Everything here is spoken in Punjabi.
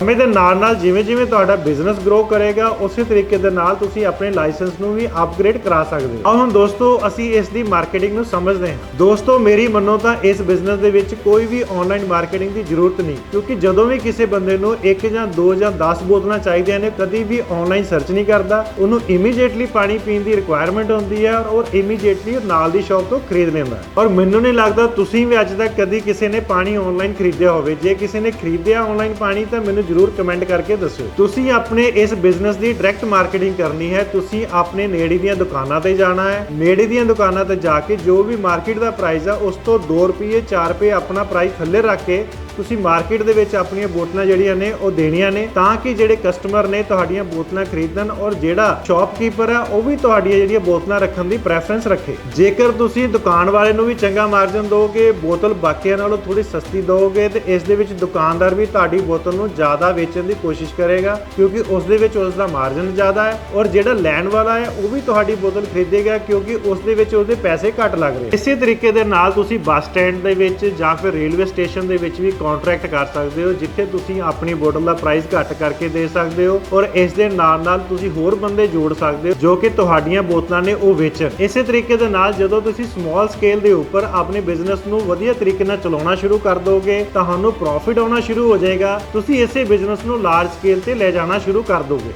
ਸਮੇਂ ਦੇ ਨਾਲ ਨਾਲ ਜਿਵੇਂ ਜਿਵੇਂ ਤੁਹਾਡਾ ਬਿਜ਼ਨਸ ਗਰੋ ਕਰੇਗਾ, ਉਸੇ ਤਰੀਕੇ ਦੇ ਨਾਲ ਤੁਸੀਂ ਆਪਣੇ ਲਾਇਸੈਂਸ ਨੂੰ ਵੀ ਅਪਗ੍ਰੇਡ ਕਰਾ ਸਕਦੇ ਹੋ। ਆਓ ਹੁਣ ਦੋਸਤੋ, ਅਸੀਂ ਇਸ ਦੀ ਮਾਰਕੀਟਿੰਗ ਨੂੰ ਸਮਝਦੇ ਹਾਂ। ਦੋਸਤੋ, ਮੇਰੀ ਮੰਨੋ ਤਾਂ ਇਸ ਬਿਜ਼ਨਸ ਦੇ ਵਿੱਚ ਕੋਈ ਵੀ ਆਨਲਾਈਨ ਮਾਰਕੀਟਿੰਗ ਦੀ ਜ਼ਰੂਰਤ ਨਹੀਂ, ਕਿਉਂਕਿ ਜਦੋਂ ਵੀ ਕਿਸੇ ਬੰਦੇ ਨੂੰ ਇੱਕ ਜਾਂ ਦੋ ਜਾਂ 10 ਬੋਤਲਾਂ ਚਾਹੀਦੀਆਂ ਨੇ, ਕਦੀ ਵੀ ਆਨਲਾਈਨ ਸਰਚ ਨਹੀਂ ਕਰਦਾ। ਉਹਨੂੰ ਇਮੀਡੀਏਟਲੀ ਪਾਣੀ ਪੀਣ ਦੀ ਰਿਕੁਆਇਰਮੈਂਟ ਹੁੰਦੀ ਹੈ ਔਰ ਇਮੀਡੀਏਟਲੀ ਨਾਲ ਦੀ ਸ਼ਾਪ ਤੋਂ ਖਰੀਦ ਲੈਂਦਾ ਔਰ ਮੈਨੂੰ ਨਹੀਂ ਲੱਗਦਾ ਤੁਸੀਂ ਵੀ ਅੱਜ ਤੱਕ ਕਦੀ ਕਿਸੇ ਨੇ ਪਾਣੀ ਆਨਲਾਈਨ ਖਰੀਦਿਆ ਹੋਵੇ। ਜੇ ਕਿਸੇ ਨੇ ਖਰੀਦਿਆ ਆਨਲਾਈਨ ਪਾਣੀ, ਤਾਂ ਮੈਨੂੰ ਜਰੂਰ ਕਮੈਂਟ ਕਰਕੇ ਦੱਸਿਓ। ਤੁਸੀਂ ਆਪਣੇ ਇਸ ਬਿਜ਼ਨਸ ਦੀ ਡਾਇਰੈਕਟ ਮਾਰਕੀਟਿੰਗ ਕਰਨੀ ਹੈ, ਤੁਸੀਂ ਆਪਣੇ ਨੇੜੇ ਦੀਆਂ ਦੁਕਾਨਾਂ ਤੇ ਜਾਣਾ ਹੈ। ਨੇੜੇ ਦੀਆਂ ਦੁਕਾਨਾਂ ਤੇ ਜਾ ਕੇ ਜੋ ਵੀ ਮਾਰਕੀਟ ਦਾ ਪ੍ਰਾਈਸ ਆ, ਉਸ ਤੋਂ 2 ਰੁਪਏ 4 ਰੁਪਏ ਆਪਣਾ ਪ੍ਰਾਈਸ ਥੱਲੇ ਰੱਖ ਕੇ ਤੁਸੀਂ ਮਾਰਕੀਟ ਦੇ ਵਿੱਚ ਆਪਣੀਆਂ ਬੋਤਲਾਂ ਜਿਹੜੀਆਂ ਨੇ ਉਹ ਦੇਣੀਆਂ ਨੇ, ਤਾਂ ਕਿ ਜਿਹੜੇ ਕਸਟਮਰ ਨੇ ਤੁਹਾਡੀਆਂ ਬੋਤਲਾਂ ਖਰੀਦਣ ਔਰ ਜਿਹੜਾ ਸ਼ਾਪਕੀਪਰ ਆ, ਉਹ ਵੀ ਤੁਹਾਡੀਆਂ ਜਿਹੜੀਆਂ ਬੋਤਲਾਂ ਰੱਖਣ ਦੀ ਪ੍ਰੈਫਰੈਂਸ ਰੱਖੇ। ਜੇਕਰ ਤੁਸੀਂ ਦੁਕਾਨ ਵਾਲੇ ਨੂੰ ਵੀ ਚੰਗਾ ਮਾਰਜਨ ਦੋਗੇ ਬੋਤਲ ਬਾਕੀਆਂ ਨਾਲੋਂ ਥੋੜੀ ਸਸਤੀ ਦੋਗੇ ਤੇ ਇਸ ਦੇ ਵਿੱਚ ਦੁਕਾਨਦਾਰ ਵੀ ਤੁਹਾਡੀ ਬੋਤਲ ਨੂੰ ਜ਼ਿਆਦਾ ਵੇਚਣ ਦੀ ਕੋਸ਼ਿਸ਼ ਕਰੇਗਾ, ਕਿਉਂਕਿ ਉਸ ਦੇ ਵਿੱਚ ਉਸ ਦਾ ਮਾਰਜਨ ਜ਼ਿਆਦਾ ਹੈ ਔਰ ਜਿਹੜਾ ਲੈਣ ਵਾਲਾ ਹੈ, ਉਹ ਵੀ ਤੁਹਾਡੀ ਬੋਤਲ ਖਰੀਦੇਗਾ, ਕਿਉਂਕਿ ਉਸ ਦੇ ਵਿੱਚ ਉਹਦੇ ਪੈਸੇ ਘੱਟ ਲੱਗ ਰਹੇ। ਇਸੇ ਤਰੀਕੇ ਦੇ ਨਾਲ ਤੁਸੀਂ ਬੱਸ ਸਟੈਂਡ ਦੇ ਵਿੱਚ ਜਾਂ ਫਿਰ ਰੇਲਵੇ ਸਟੇਸ਼ਨ ਦੇ ਵਿੱਚ ਵੀ ਕੰਟਰੈਕਟ ਕਰ ਸਕਦੇ ਹੋ, ਜਿੱਥੇ ਤੁਸੀਂ ਆਪਣੀ ਬੋਟਲ ਦਾ ਪ੍ਰਾਈਸ ਘੱਟ ਕਰਕੇ ਦੇ ਸਕਦੇ ਹੋ ਔਰ ਇਸ ਦੇ ਨਾਲ ਨਾਲ ਤੁਸੀਂ ਹੋਰ ਬੰਦੇ ਜੋੜ ਸਕਦੇ ਹੋ ਜੋ ਕਿ ਤੁਹਾਡੀਆਂ ਬੋਤਲਾਂ ਨੇ ਉਹ ਵੇਚਣ ਇਸੇ ਤਰੀਕੇ ਦੇ ਨਾਲ ਜਦੋਂ ਤੁਸੀਂ ਸਮਾਲ ਸਕੇਲ ਦੇ ਉੱਪਰ ਆਪਣੇ ਬਿਜ਼ਨਸ ਨੂੰ ਵਧੀਆ ਤਰੀਕੇ ਨਾਲ ਚਲਾਉਣਾ ਸ਼ੁਰੂ ਕਰ ਦੋਗੇ, ਤੁਹਾਨੂੰ ਪ੍ਰੋਫਿਟ ਆਉਣਾ ਸ਼ੁਰੂ ਹੋ ਜਾਏਗਾ। ਤੁਸੀਂ ਇਸੇ ਬਿਜ਼ਨਸ ਨੂੰ ਲਾਰਜ ਸਕੇਲ ਤੇ ਲੈ ਜਾਣਾ ਸ਼ੁਰੂ ਕਰ ਦੋਗੇ।